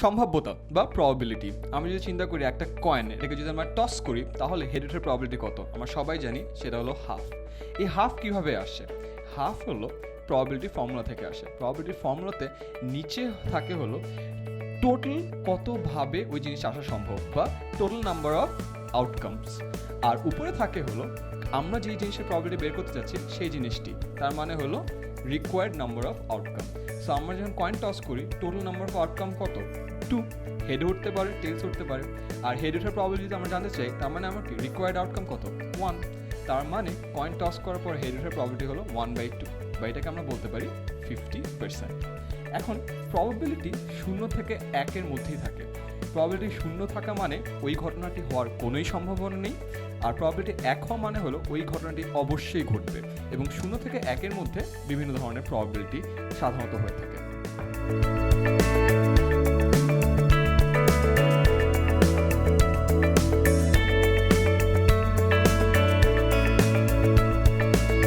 সম্ভাব্যতা বা প্রবাবিলিটি আমি যদি চিন্তা করি একটা কয়েন এটাকে যদি আমরা টস করি, তাহলে হেডেটের প্রবাবিলিটি কত? আমরা সবাই জানি সেটা হলো হাফ এই হাফ কীভাবে আসে? হাফ হলো প্রবাবিলিটি ফর্মুলা থেকে আসে। প্রবাবিলিটি ফর্মুলাতে নিচে থাকে হলো টোটাল কতভাবে ওই জিনিস আসা সম্ভব বা টোটাল নাম্বার অফ আউটকামস আর উপরে থাকে হলো আমরা যেই জিনিসের প্রবাবিলিটি বের করতে চাচ্ছি, সেই জিনিসটি। তার মানে হলো required number of outcome so আমরা যখন কয়েন টস করি টোটাল নাম্বার অফ আউটকাম কত? টু হেডে উঠতে পারে টেলস উঠতে পারে। আর হেড ওঠার প্রবলেম যদি আমরা জানতে চাই, তার মানে আমার কি রিকোয়ার্ড আউটকাম কত? ওয়ান তার মানে কয়েন টস করার পর হেড ওঠার প্রবাবিলিটি হলো ওয়ান বাই টু বা এটাকে আমরা বলতে পারি ফিফটি পার্সেন্ট এখন প্রবাবিলিটি শূন্য থেকে একের মধ্যেই থাকে। প্রবাবিলিটি শূন্য থাকা মানে ওই ঘটনাটি হওয়ার কোনোই সম্ভাবনা নেই। আর প্রবাবিলিটি এক হওয়া মানে হলো ওই ঘটনাটি অবশ্যই ঘটবে এবং শূন্য থেকে একের মধ্যে বিভিন্ন ধরনের প্রবাবিলিটি সাধারণত হয়ে থাকে।